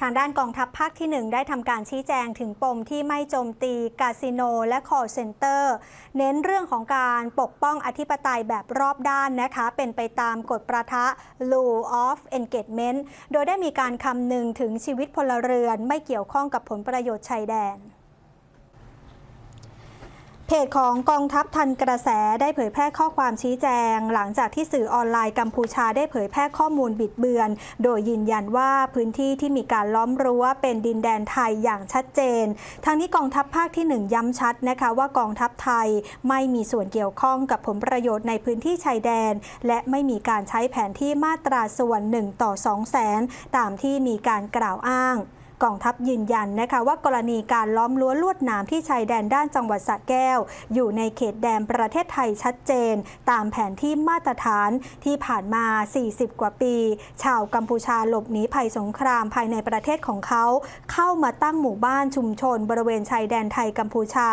ทางด้านกองทัพภาคที่ 1 ได้ทำการชี้แจงถึงปมที่ไม่โจมตีคาสิโน และคอร์เซ็นเตอร์ เน้นเรื่องของการปกป้องอธิปไตยแบบรอบด้านนะคะ เป็นไปตามกฎประทะ Law of Engagement โดยได้มีการคำนึงถึงชีวิตพลเรือนไม่เกี่ยวข้องกับผลประโยชน์ชายแดน เพจของกองทัพทันกระแสได้เผยแพร่ข้อความชี้แจง หลังจากที่สื่อออนไลน์กัมพูชาได้เผยแพร่ข้อมูลบิดเบือน โดยยืนยันว่าพื้นที่ที่มีการล้อมรั้วเป็นดินแดนไทยอย่างชัดเจน ทั้งนี้กองทัพภาคที่ 1 ย้ำชัดนะคะว่ากองทัพไทยไม่มีส่วนเกี่ยวข้องกับผลประโยชน์ในพื้นที่ชายแดน และไม่มีการใช้แผนที่มาตราส่วน1ต่อ2แสนตามที่มีการกล่าวอ้าง กองทัพยืนยันนะคะว่ากรณีการล้อมรั้วลวดหนามที่ชายแดนด้านจังหวัดสระแก้ว อยู่ในเขตแดนประเทศไทยชัดเจน ตามแผนที่มาตรฐานที่ผ่านมา 40 กว่าปี ชาวกัมพูชาหลบหนีภัยสงครามภายในประเทศของเขา เข้ามาตั้งหมู่บ้านชุมชน บริเวณชายแดนไทยกัมพูชา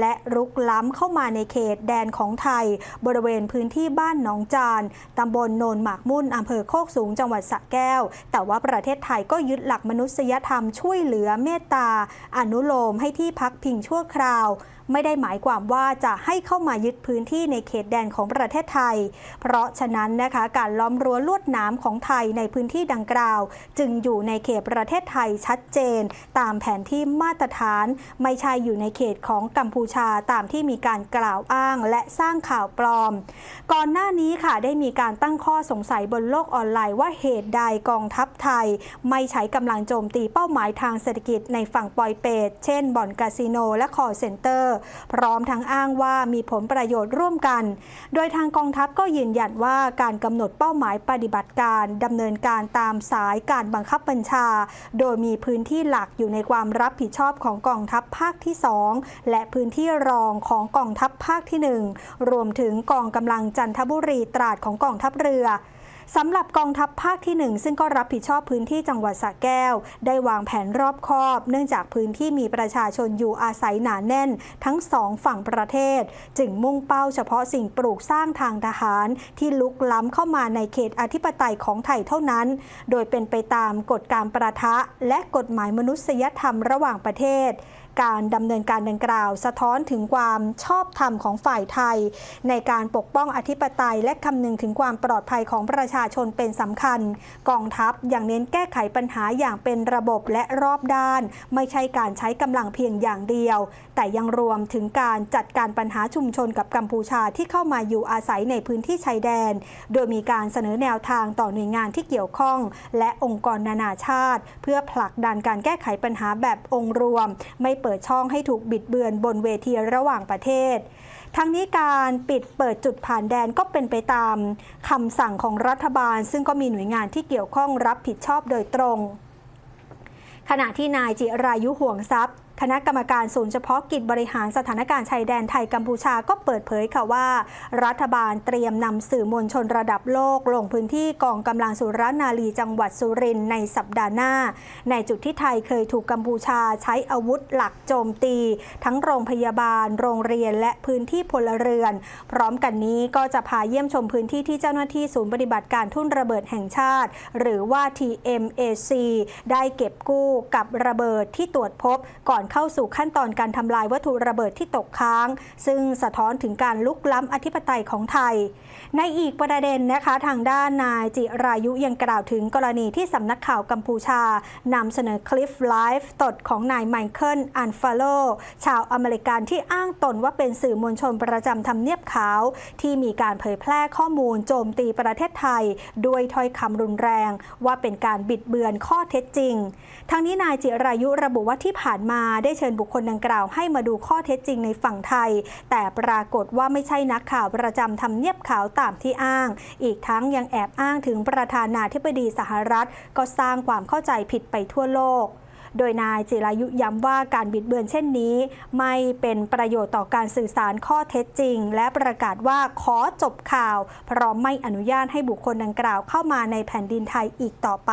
และรุกล้ำเข้ามาในเขตแดนของไทย บริเวณพื้นที่บ้านหนองจานตำบลโนนหมากมุ่นอำเภอโคกสูงจังหวัดสระแก้ว แต่ว่าประเทศไทยก็ยึดหลักมนุษยธรรมช่วยเหลือเมตตา อนุโลมให้ที่พักพิงชั่วคราว ไม่ได้หมายความว่าจะให้เข้ามายึดพื้นที่ในเขตแดนของประเทศไทย เพราะฉะนั้นนะคะการล้อมรั้วลวดหนามของไทยในพื้นที่ดังกล่าว จึงอยู่ในเขตประเทศไทยชัดเจน ตามแผนที่มาตรฐาน ไม่ใช่อยู่ในเขตของกัมพูชาตามที่มีการกล่าวอ้างและสร้างข่าวปลอม ก่อนหน้านี้ค่ะได้มีการตั้งข้อสงสัยบนโลกออนไลน์ว่าเหตุใดกองทัพไทย ไม่ใช้กำลังโจมตีเป้าหมายทางเศรษฐกิจในฝั่งปอยเปตเช่นบ่อนคาสิโนและคอร์เซ็นเตอร์พร้อมทั้งอ้างว่ามีผลประโยชน์ร่วมกัน โดยทางกองทัพก็ยืนยันว่าการกำหนดเป้าหมายปฏิบัติการดำเนินการตามสายการบังคับบัญชา โดยมีพื้นที่หลักอยู่ในความรับผิดชอบของกองทัพภาคที่ 2 และพื้นที่รองของกองทัพภาคที่ 1 รวมถึงกองกำลังจันทบุรีตราดของกองทัพเรือ สำหรับกองทัพภาคที่ 1 ซึ่งก็รับผิดชอบพื้นที่จังหวัดสระแก้ว ได้วางแผนรอบคอบ เนื่องจากพื้นที่มีประชาชนอยู่อาศัยหนาแน่น ทั้งสองฝั่งประเทศ จึงมุ่งเป้าเฉพาะสิ่งปลูกสร้างทางทหาร ที่ลุกล้ำเข้ามาในเขตอธิปไตยของไทยเท่านั้น โดยเป็นไปตามกฎการประทะ และกฎหมายมนุษยธรรมระหว่างประเทศการดำเนินการดังกล่าว สะท้อนถึงความชอบธรรมของฝ่ายไทย ในการปกป้องอธิปไตยและคำนึงถึงความปลอดภัยของประชาชนเป็นสำคัญ กองทัพอย่างเน้นแก้ไขปัญหาอย่างเป็นระบบและรอบด้าน ไม่ใช่การใช้กำลังเพียงอย่างเดียว แต่ยังรวมถึงการจัดการปัญหาชุมชนกับกัมพูชาที่เข้ามาอยู่อาศัยในพื้นที่ชายแดน โดยมีการเสนอแนวทางต่อหน่วยงานที่เกี่ยวข้อง และองค์กรนานาชาติ เพื่อผลักดันการแก้ไขปัญหาแบบองค์รวม ไม่เปิดช่องให้ถูกบิดเบือนบนเวทีระหว่างประเทศ ทั้งนี้การปิดเปิดจุดผ่านแดนก็เป็นไปตามคำสั่งของรัฐบาล ซึ่งก็มีหน่วยงานที่เกี่ยวข้องรับผิดชอบโดยตรง ขณะที่นายจิรายุห่วงทรัพย์ คณะกรรมการศูนย์เฉพาะกิจบริหารสถานการณ์ชายแดนไทยกัมพูชาก็เปิดเผยค่ะว่า รัฐบาลเตรียมนำสื่อมวลชนระดับโลก ลงพื้นที่กองกำลังสุรนารีจังหวัดสุรินทร์ในสัปดาห์หน้า ในจุดที่ไทยเคยถูกกัมพูชาใช้อาวุธหลักโจมตี ทั้งโรงพยาบาล โรงเรียนและพื้นที่พลเรือน พร้อมกันนี้ก็จะพาเยี่ยมชมพื้นที่ที่เจ้าหน้าที่ศูนย์ปฏิบัติการทุ่นระเบิดแห่งชาติ หรือว่า TMAC ได้เก็บกู้กับระเบิดที่ตรวจพบก่อนเข้าสู่ขั้นตอนการทำลายวัตถุระเบิดที่ตกค้าง ซึ่งสะท้อนถึงการลุกล้ำอธิปไตยของไทย ในอีกประเด็นนะคะทางด้านนายจิรายุยังกล่าวถึงกรณีที่สำนักข่าวกัมพูชานำเสนอคลิปไลฟ์ตดของนายไมเคิลอันฟาโลชาวอเมริกันที่อ้างตนว่าเป็นสื่อมวลชนประจำทำเนียบขาว ที่มีการเผยแพร่ข้อมูลโจมตีประเทศไทย ด้วยถ้อยคำรุนแรง ว่าเป็นการบิดเบือนข้อเท็จจริง ทั้งนี้นายจิรายุระบุว่าที่ผ่านมาได้เชิญบุคคลดังกล่าวให้มาดูข้อเท็จจริงในฝั่งไทย แต่ปรากฏว่าไม่ใช่นักข่าวประจำทำเนียบขาวตามที่อ้าง อีกทั้งยังแอบอ้างถึงประธานาธิบดีสหรัฐ ก็สร้างความเข้าใจผิดไปทั่วโลกโดยนายจิรายุย้ำว่าการบิดเบือนเช่นนี้ ไม่เป็นประโยชน์ต่อการสื่อสารข้อเท็จจริง และประกาศว่าขอจบข่าวเพราะไม่อนุญาตให้บุคคลดังกล่าวเข้ามาในแผ่นดินไทยอีกต่อไป